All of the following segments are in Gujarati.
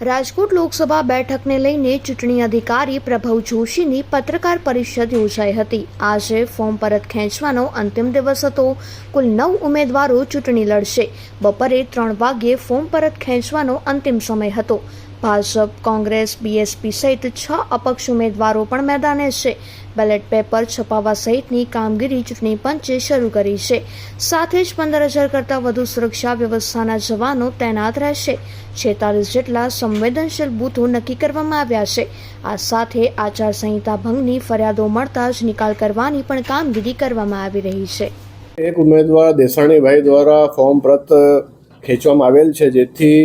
રાજકોટ લોકસભા બેઠકને લઈને ચૂંટણી અધિકારી પ્રભવ જોશીની પત્રકાર પરિષદ યોજાઈ હતી. આજે ફોર્મ પરત ખેંચવાનો અંતિમ દિવસ હતો. કુલ નવ ઉમેદવારો ચૂંટણી લડશે. બપોરે ત્રણ વાગ્યે ફોર્મ પરત ખેંચવાનો અંતિમ સમય હતો. ભાજપ, કોંગ્રેસ બીએસપી સહિત છ અપક્ષ ઉમેદવારો પણ મેદાને છે. બેલેટ પેપર છપાવવા સહિતની કામગીરી ચૂંટણી પંચે શરૂ કરી છે. સાથે જ પંદર હજાર કરતાં વધુ સુરક્ષા વ્યવસ્થાના જવાનો તૈનાત રહેશે. છેતાલીસ જેટલા સંવેદનશીલ બૂથો નક્કી કરવામાં આવ્યા છે. આ સાથે આચારસંહિતા ભંગની ફરિયાદો મળતા જ નિકાલ કરવાની પણ કામગીરી કરવામાં આવી રહી છે. એક ઉમેદવાર દેસાણીભાઈ દ્વારા ફોર્મ પ્રત ખેંચવામાં આવેલ છે, જેથી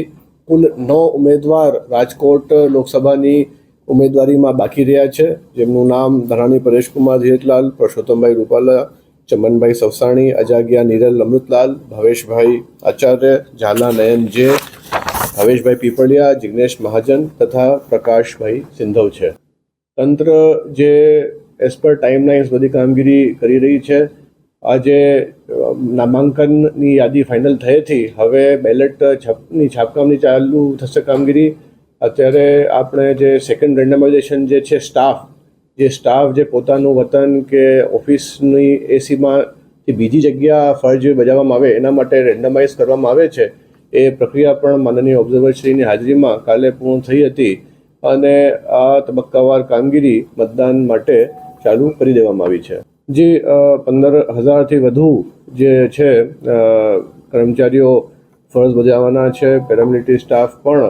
કુલ નવ ઉમેદવાર રાજકોટ લોકસભાની ઉમેદવારીમાં બાકી રહ્યા છે. જેમનું નામ ધરાણી પરેશકુમાર ધીરજલાલ, પરસોત્તમભાઈ રૂપાલા, ચમનભાઈ સવસાણી, અજાગિયા નિરલ અમૃતલાલ, ભવેશભાઈ આચાર્ય, ઝાલા નયન જે ભવેશભાઈ પીપળિયા, જિગ્નેશ મહાજન તથા પ્રકાશભાઈ સિંધવ છે. તંત્ર જે એઝ પર ટાઈમ લાઇન્સ બધી કામગીરી કરી રહી છે. આજે નામાંકનની યાદી ફાઇનલ થઈ હતી. હવે બેલેટ છાપની છાપકામની ચાલુ થશે કામગીરી. અત્યારે આપણે જે સેકન્ડ રેન્ડમાઇઝેશન જે છે સ્ટાફ જે સ્ટાફ જે પોતાનું વતન કે ઓફિસની એસીમાં જે બીજી જગ્યા ફરજ બજાવવામાં આવે, એના માટે રેન્ડમાઇઝ કરવામાં આવે છે. એ પ્રક્રિયા પણ માનનીય ઓબ્ઝર્વરશ્રીની હાજરીમાં કાલે પૂર્ણ થઈ હતી અને આ તબક્કાવાર કામગીરી મતદાન માટે ચાલુ કરી દેવામાં આવી છે. જે પંદર હજારથી વધુ જે છે કર્મચારીઓ ફરજ બજાવવાના છે પેરામિલિટરી સ્ટાફ પણ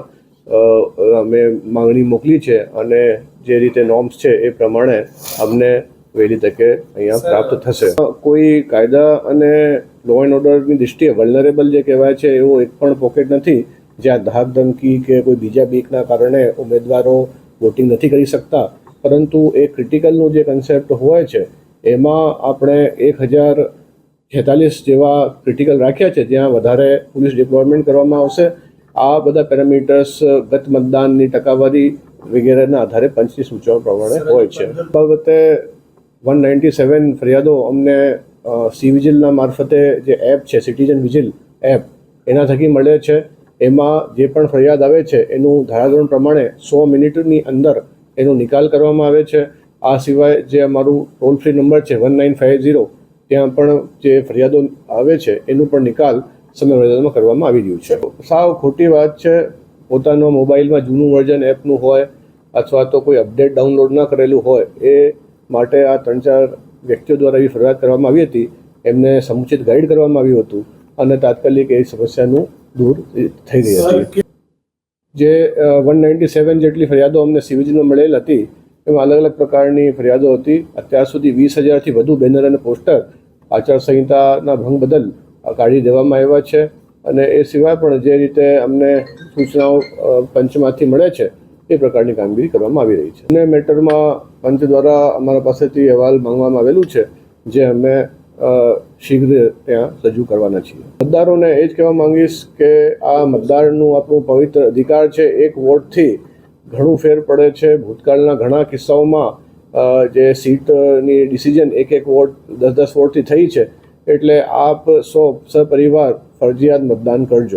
અમે માંગણી મોકલી છે અને જે રીતે નોર્મ્સ છે એ પ્રમાણે અમને વહેલી તકે અહીંયા પ્રાપ્ત થશે. કોઈ કાયદા અને લો એન્ડ ઓર્ડરની દૃષ્ટિએ વલ્નરેબલ જે કહેવાય છે એવો એક પણ પોકેટ નથી જ્યાં ધાક ધમકી કે કોઈ બીજા બીકના કારણે ઉમેદવારો વોટિંગ નથી કરી શકતા. પરંતુ એ ક્રિટિકલનું જે કન્સેપ્ટ હોય છે એમાં આપણે એક હજાર છેતાલીસ જેવા ક્રિટિકલ રાખ્યા છે જ્યાં વધારે પોલીસ ડિપ્લોયમેન્ટ કરવામાં આવશે. આ બધા પેરામીટર્સ ગત મતદાનની ટકાવારી વગેરેના આધારે પંચની સૂચનાઓ પ્રમાણે હોય છે. બાબતે વન નાઇન્ટી સેવન ફરિયાદો અમને સી વિજિલના મારફતે જે એપ છે સિટીઝન વિજિલ એપ એના થકી મળે છે. એમાં જે પણ ફરિયાદ આવે છે એનું ધારાધોરણ પ્રમાણે સો મિનિટની અંદર એનો નિકાલ કરવામાં આવે છે. આ સિવાય જે અમારું ટોલ ફ્રી નંબર છે વન નાઇન ફાઇવ ઝીરો ત્યાં પણ જે ફરિયાદો આવે છે એનું પણ નિકાલ સમય મર્યાદામાં કરવામાં આવી રહ્યું છે. સાવ ખોટી વાત છે પોતાનો મોબાઈલમાં જૂનું વર્ઝન એપનું હોય અથવા તો કોઈ અપડેટ ડાઉનલોડ ના કરેલું હોય એ માટે આ ત્રણ ચાર વ્યક્તિઓ દ્વારા એવી ફરિયાદ કરવામાં આવી હતી એમને સમુચિત ગાઈડ કરવામાં આવ્યું હતું અને તાત્કાલિક એ સમસ્યાનું દૂર થઈ ગઈ હતી. જે વન નાઇન્ટી સેવન જેટલી ફરિયાદો અમને સિવિજમાં મળેલ હતી એમાં અલગ અલગ પ્રકારની ફરિયાદો હતી. અત્યાર સુધી વીસ હજારથી વધુ બેનર અને પોસ્ટર આચારસંહિતાના ભંગ બદલ કાઢી દેવામાં આવ્યા છે. અને એ સિવાય પણ જે રીતે અમને સૂચનાઓ પંચમાંથી મળે છે, એ પ્રકારની કામગીરી કરવામાં આવી રહી છે. અને મેટરમાં પંચ દ્વારા અમારા પાસેથી અહેવાલ માંગવામાં આવેલું છે જે અમે શીઘ્ર ત્યાં રજૂ કરવાના છીએ. મતદારોને એ જ કહેવા માંગીશ કે આ મતદારનું આપણું પવિત્ર અધિકાર છે. એક વોટથી ઘણું ફેર પડે છે. ભૂતકાળના ઘણા કિસ્સાઓમાં જે સીટની ડિસિઝન એક એક વોટ દસ દસ વોટથી થઈ છે, એટલે આપ સૌ સપરિવાર ફરજિયાત મતદાન કરજો.